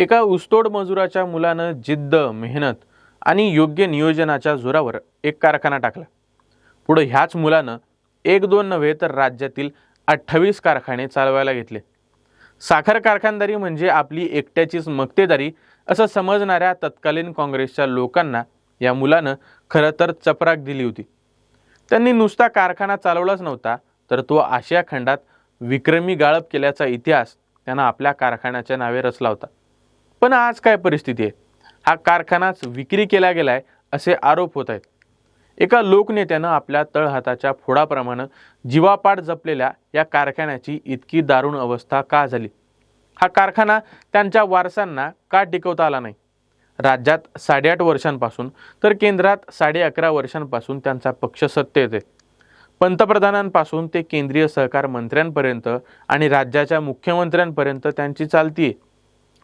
एका ऊसतोड मजुराच्या मुलानं जिद्द मेहनत आणि योग्य नियोजनाच्या जोरावर एक कारखाना टाकला. पुढं ह्याच मुलानं एक दोन नव्हे तर राज्यातील अठ्ठावीस कारखाने चालवायला घेतले. साखर कारखानदारी म्हणजे आपली एकट्याचीच मक्तेदारी असं समजणाऱ्या तत्कालीन काँग्रेसच्या लोकांना या मुलानं खरं तर चपराक दिली होती. त्यांनी नुसता कारखाना चालवलाच नव्हता तर तो आशिया खंडात विक्रमी गाळप केल्याचा इतिहास त्यांना आपल्या कारखान्याच्या नावे रचला होता. पण आज काय परिस्थिती आहे? हा कारखानाच विक्री केला गेला आहे असे आरोप होत आहेत. एका लोकनेत्यानं आपल्या तळहाताच्या फोडाप्रमाणे जीवापाड जपलेल्या या कारखान्याची इतकी दारुण अवस्था का झाली? हा कारखाना त्यांच्या वारसांना का टिकवता आला नाही? राज्यात साडेआठ वर्षांपासून तर केंद्रात साडे अकरा वर्षांपासून त्यांचा पक्ष सत्तेत आहे. पंतप्रधानांपासून ते केंद्रीय सहकार मंत्र्यांपर्यंत आणि राज्याच्या मुख्यमंत्र्यांपर्यंत त्यांची चालती आहे.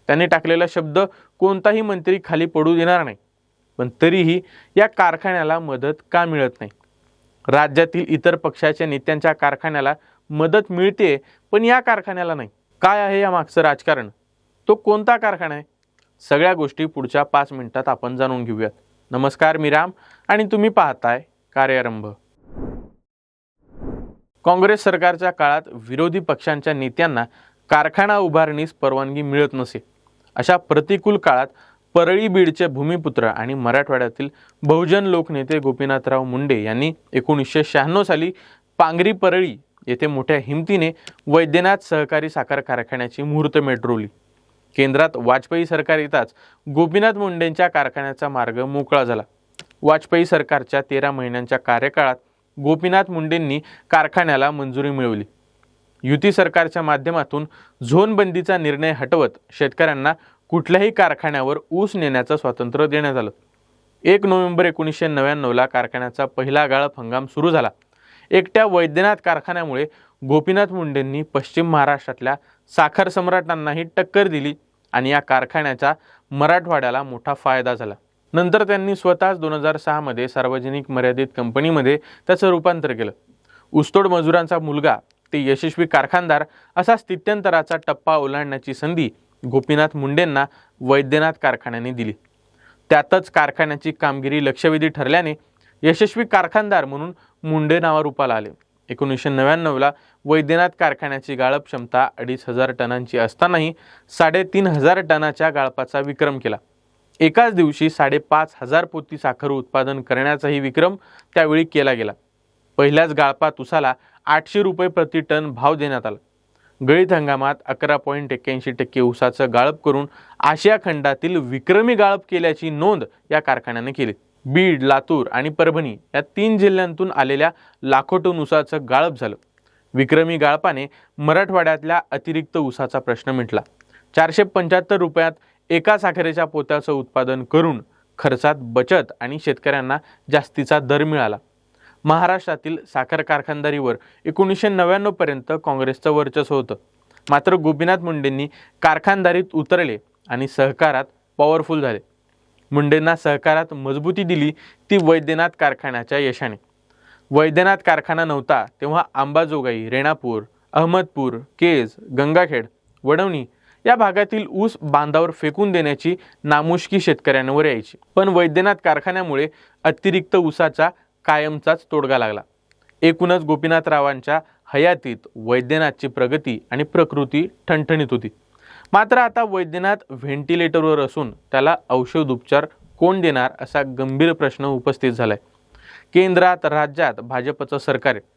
त्यांनी टाकलेला शब्द कोणताही मंत्री खाली पडू देणार नाही. पण तरीही या कारखान्याला मदत का मिळत नाही? राज्यातील इतर पक्षाच्या नेत्यांच्या कारखान्याला मदत मिळते पण या कारखान्याला नाही. काय आहे या मागचं राजकारण? तो कोणता कारखाना आहे? सगळ्या गोष्टी पुढच्या पाच मिनिटात आपण जाणून घेऊयात. नमस्कार मी राम आणि तुम्ही पाहताय कार्यारंभ काँग्रेस सरकारच्या काळात विरोधी पक्षांच्या नेत्यांना कारखाना उभारणीस परवानगी मिळत नसे. अशा प्रतिकूल काळात परळी बीडचे भूमिपुत्र आणि मराठवाड्यातील बहुजन लोकनेते गोपीनाथराव मुंडे यांनी एकोणीसशे शहाण्णव साली पांगरी परळी येथे मोठ्या हिमतीने वैद्यनाथ सहकारी साखर कारखान्याची मुहूर्तमेढ रोवली केंद्रात वाजपेयी सरकार येताच गोपीनाथ मुंडेंच्या कारखान्याचा मार्ग मोकळा झाला. वाजपेयी सरकारच्या तेरा महिन्यांच्या कार्यकाळात गोपीनाथ मुंडेंनी कारखान्याला मंजुरी मिळवली. युती सरकारच्या माध्यमातून झोनबंदीचा निर्णय हटवत शेतकऱ्यांना कुठल्याही कारखान्यावर ऊस नेण्याचं स्वातंत्र्य देण्यात आलं. एक नोव्हेंबर एकोणीसशे नव्याण्णवला कारखान्याचा पहिला गाळप हंगाम सुरू झाला. एकट्या वैद्यनाथ कारखान्यामुळे गोपीनाथ मुंडेंनी पश्चिम महाराष्ट्रातल्या साखर सम्राटांनाही टक्कर दिली आणि या कारखान्याचा मराठवाड्याला मोठा फायदा झाला. नंतर त्यांनी स्वतःच दोन हजार सहामध्ये सार्वजनिक मर्यादित कंपनीमध्ये त्याचं रूपांतर केलं. ऊसतोड मजुरांचा मुलगा ते यशस्वी कारखानदार असा स्थित्यंतराचा टप्पा ओलांडण्याची संधी गोपीनाथ मुंडेंना वैद्यनाथ कारखान्याने दिली. त्यातच कारखान्याची कामगिरी लक्षवेधी ठरल्याने यशस्वी कारखानदार म्हणून मुंडे नावारूपाला आले. एकोणीसशे नव्याण्णवला वैद्यनाथ कारखान्याची गाळप क्षमता अडीच हजार टनांची असतानाही साडेतीन हजार टनाच्या गाळपाचा विक्रम केला. एकाच दिवशी साडेपाच हजार पोती साखर उत्पादन करण्याचाही विक्रम त्यावेळी केला गेला. पहिल्याच गाळपात उसाला आठशे रुपये प्रति टन भाव देण्यात आला. गळीत हंगामात अकरा पॉईंट एक्क्याऐंशी टक्के ऊसाचं गाळप करून आशिया खंडातील विक्रमी गाळप केल्याची नोंद या कारखान्याने केली. बीड लातूर आणि परभणी या तीन जिल्ह्यांतून आलेल्या लाखो टन ऊसाचं गाळप झालं. विक्रमी गाळपाने मराठवाड्यातल्या अतिरिक्त ऊसाचा प्रश्न मिटला. चारशे पंच्याहत्तर रुपयात एका साखरेच्या पोत्याचं उत्पादन करून खर्चात बचत आणि शेतकऱ्यांना जास्तीचा दर मिळाला. महाराष्ट्रातील साखर कारखानदारीवर एकोणीसशे नव्याण्णवपर्यंत काँग्रेसचं वर्चस्व होतं. मात्र गोपीनाथ मुंडेंनी कारखानदारीत उतरले आणि सहकारात पॉवरफुल झाले. मुंडेंना सहकारात मजबूती दिली ती वैद्यनाथ कारखान्याच्या यशाने. वैद्यनाथ कारखाना नव्हता तेव्हा आंबाजोगाई रेणापूर अहमदपूर केज गंगाखेड वडवणी या भागातील ऊस बांधावर फेकून देण्याची नामुष्की शेतकऱ्यांवर यायची. पण वैद्यनाथ कारखान्यामुळे अतिरिक्त ऊसाचा कायमचाच तोडगा लागला. एकूणच गोपीनाथरावांच्या हयातीत वैद्यनाथची प्रगती आणि प्रकृती ठणठणीत होती. मात्र आता वैद्यनाथ व्हेंटिलेटरवर असून त्याला औषध उपचार कोण देणार असा गंभीर प्रश्न उपस्थित झालाय. केंद्रात राज्यात भाजपचं सरकार आहे.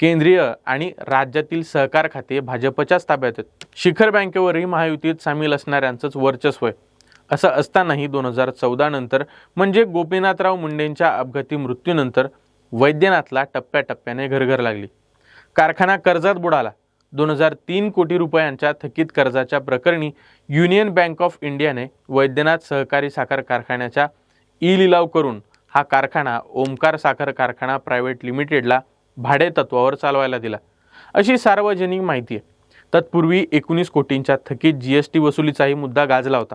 केंद्रीय आणि राज्यातील सहकार खाते भाजपच्याच ताब्यात आहेत. शिखर बँकेवरही महायुतीत सामील असणाऱ्यांचंच वर्चस्व आहे. असं असतानाही दोन हजार चौदा नंतर म्हणजे गोपीनाथराव मुंडेंच्या अपघाती मृत्यूनंतर वैद्यनाथला टप्प्याटप्प्याने घरघर लागली. कारखाना कर्जात बुडाला. दोन हजार तीन कोटी रुपयांच्या थकीत कर्जाच्या प्रकरणी युनियन बँक ऑफ इंडियाने वैद्यनाथ सहकारी साखर कारखान्याच्या ई लिलाव करून हा कारखाना ओमकार साखर कारखाना प्रायव्हेट लिमिटेडला भाडे तत्वावर चालवायला दिला. अशी सार्वजनिक माहिती आहे. तत्पूर्वी एकोणीस कोटींच्या थकीत जी एस टी वसुलीचाही मुद्दा गाजला होता.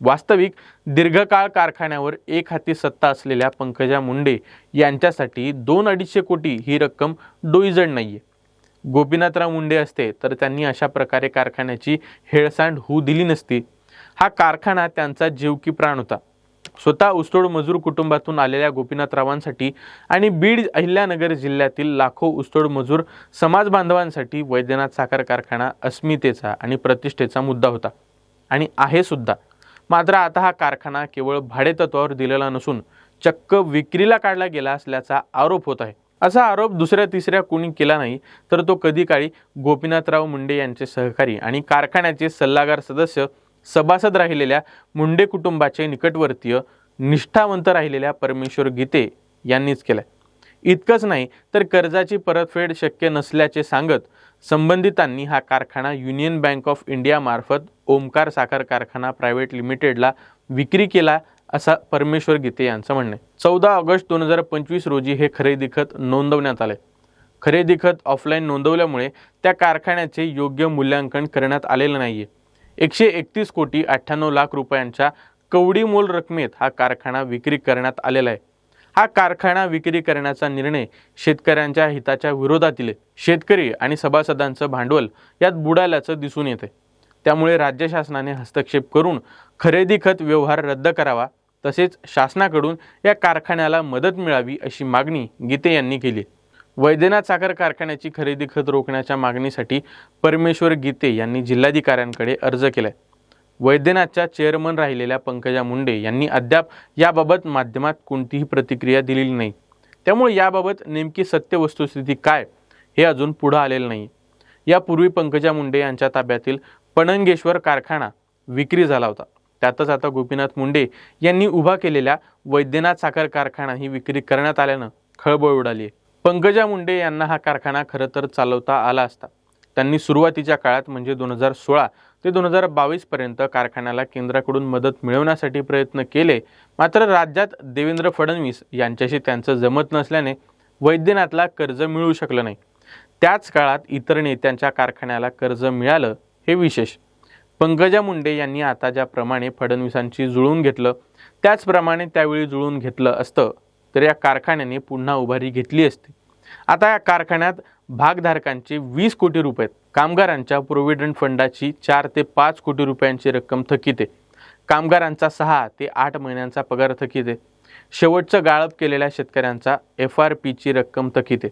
वास्तविक दीर्घकाळ कारखान्यावर एक हाती सत्ता असलेल्या पंकजा मुंडे यांच्यासाठी दोन अडीचशे कोटी ही रक्कम डोईजड नाहीये. गोपीनाथराव मुंडे असते तर त्यांनी अशा प्रकारे कारखान्याची हेळसांड होऊ दिली नसती. हा कारखाना त्यांचा जीव की प्राण होता. स्वतः ऊसतोड मजूर कुटुंबातून आलेल्या गोपीनाथरावांसाठी आणि बीड अहिल्यानगर जिल्ह्यातील लाखो ऊसतोड मजूर समाज बांधवांसाठी वैद्यनाथ साखर कारखाना अस्मितेचा आणि प्रतिष्ठेचा मुद्दा होता. आणि आहे सुद्धा. मात्र आता हा कारखाना केवळ भाडेतत्वावर दिलेला नसून चक्क विक्रीला काढला गेला असल्याचा आरोप होत आहे. असा आरोप दुसऱ्या तिसऱ्या कोणी केला नाही तर तो कधी काळी गोपीनाथराव मुंडे यांचे सहकारी आणि कारखान्याचे सल्लागार सदस्य सभासद राहिलेल्या मुंडे कुटुंबाचे निकटवर्तीय निष्ठावंत राहिलेल्या परमेश्वर गीते यांनीच केलाय. इतकंच नाही तर कर्जाची परतफेड शक्य नसल्याचे सांगत संबंधितांनी हा कारखाना युनियन बँक ऑफ इंडियामार्फत ओमकार साखर कारखाना प्रायव्हेट लिमिटेडला विक्री केला असा परमेश्वर गीते यांचं म्हणणं आहे. चौदा ऑगस्ट दोन हजार पंचवीस रोजी हे खरेदी खत नोंदवण्यात आले. खरेदी खत ऑफलाईन नोंदवल्यामुळे त्या कारखान्याचे योग्य मूल्यांकन करण्यात आलेलं नाहीये. एकशे एकतीस कोटी अठ्ठ्याण्णव लाख रुपयांच्या कवडी मोल रकमेत हा कारखाना विक्री करण्यात आलेला आहे. हा कारखाना विक्री करण्याचा निर्णय शेतकऱ्यांच्या हिताच्या विरोधातील शेतकरी आणि सभासदांचं भांडवल यात बुडाल्याचं दिसून येते त्यामुळे राज्य शासनाने हस्तक्षेप करून खरेदी खत व्यवहार रद्द करावा तसेच शासनाकडून या कारखान्याला मदत मिळावी अशी मागणी गीते यांनी केली वैद्यनाथ साखर कारखान्याची खरेदी खत रोखण्याच्या मागणीसाठी परमेश्वर गीते यांनी जिल्हाधिकाऱ्यांकडे अर्ज केलाय. वैद्यनाथच्या चेअरमन राहिलेल्या पंकजा मुंडे यांनी अद्याप याबाबत माध्यमात कोणतीही प्रतिक्रिया दिलेली नाही. त्यामुळे याबाबत नेमकी सत्य वस्तुस्थिती काय हे अजून पुढं आलेलं नाही. यापूर्वी पंकजा मुंडे यांच्या ताब्यातील पणंगेश्वर कारखाना विक्री झाला होता. त्यातच आता गोपीनाथ मुंडे यांनी उभा केलेल्या वैद्यनाथ साखर कारखाना ही विक्री करण्यात आल्यानं खळबळ उडाली आहे पंकजा मुंडे यांना हा कारखाना खरं तर चालवता आला असता. त्यांनी सुरुवातीच्या काळात म्हणजे दोन हजार सोळा ते दोन हजार बावीसपर्यंत कारखान्याला केंद्राकडून मदत मिळवण्यासाठी प्रयत्न केले. मात्र राज्यात देवेंद्र फडणवीस यांच्याशी त्यांचं जमत नसल्याने वैद्यनाथला कर्ज मिळू शकलं नाही. त्याच काळात इतर नेत्यांच्या कारखान्याला कर्ज मिळालं हे विशेष. पंकजा मुंडे यांनी आता ज्याप्रमाणे फडणवीसांची जुळून घेतलं त्याचप्रमाणे त्यावेळी जुळून घेतलं असतं तर या कारखान्याने पुन्हा उभारी घेतली असती. आता या कारखान्यात भागधारकांचे वीस कोटी रुपये कामगारांच्या प्रोव्हिडंट फंडाची चार ते पाच कोटी रुपयांची रक्कम थकीत आहे. कामगारांचा सहा ते आठ महिन्यांचा पगार थकीत आहे. शेवटचं गाळप केलेल्या शेतकऱ्यांचा एफ आर पीची रक्कम थकीत आहे.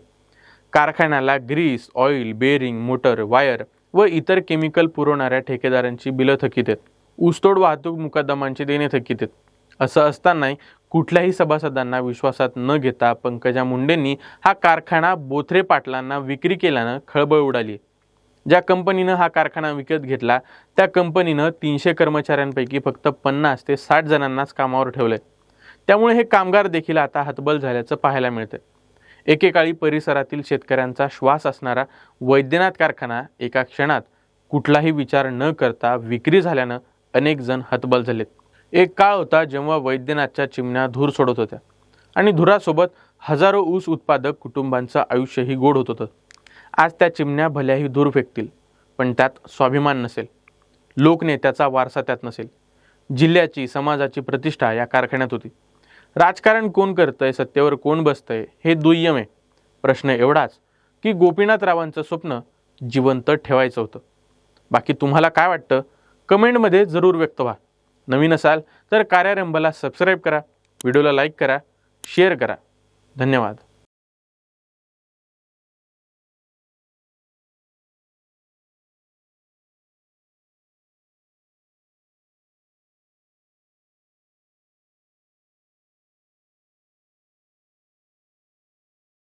कारखान्याला grease oil bearing motor wire व इतर केमिकल पुरवणाऱ्या ठेकेदारांची बिलं थकीत आहेत. ऊसतोड वाहतूक मुकदमांची देणे थकीत आहेत. असं असतानाही कुठल्याही सभासदांना विश्वासात न घेता पंकजा मुंडेंनी हा कारखाना बोथरे पाटलांना विक्री केल्यानं खळबळ उडाली. ज्या कंपनीनं हा कारखाना विकत घेतला त्या कंपनीनं तीनशे कर्मचाऱ्यांपैकी फक्त पन्नास ते साठ जणांनाच कामावर ठेवलंय. त्यामुळे हे कामगार देखील आता हतबल झाल्याचं पाहायला मिळतं एकेकाळी परिसरातील शेतकऱ्यांचा श्वास असणारा वैद्यनाथ कारखाना एका क्षणात कुठलाही विचार न करता विक्री झाल्यानं अनेक जण हतबल झालेत. एक काळ होता जेव्हा वैद्यनाथच्या चिमण्या धूर सोडत होत्या. आणि धुरासोबत हजारो ऊस उत्पादक कुटुंबांचं आयुष्यही गोड होत होतं. आज त्या चिमण्या भल्याही धूर फेकतील पण त्यात स्वाभिमान नसेल. लोकनेत्याचा वारसा त्यात नसेल. जिल्ह्याची समाजाची प्रतिष्ठा या कारखान्यात होती. राजकारण कोण करतंय सत्तेवर कोण बसतंय हे दुय्यम. आहे प्रश्न एवढाच की गोपीनाथरावांचं स्वप्न जिवंत ठेवायचं होतं. बाकी तुम्हाला काय वाटतं? कमेंटमध्ये जरूर व्यक्त व्हा. नवीन असाल तर कार्यारंभला सबस्क्राईब करा व्हिडिओला लाईक करा शेअर करा. धन्यवाद.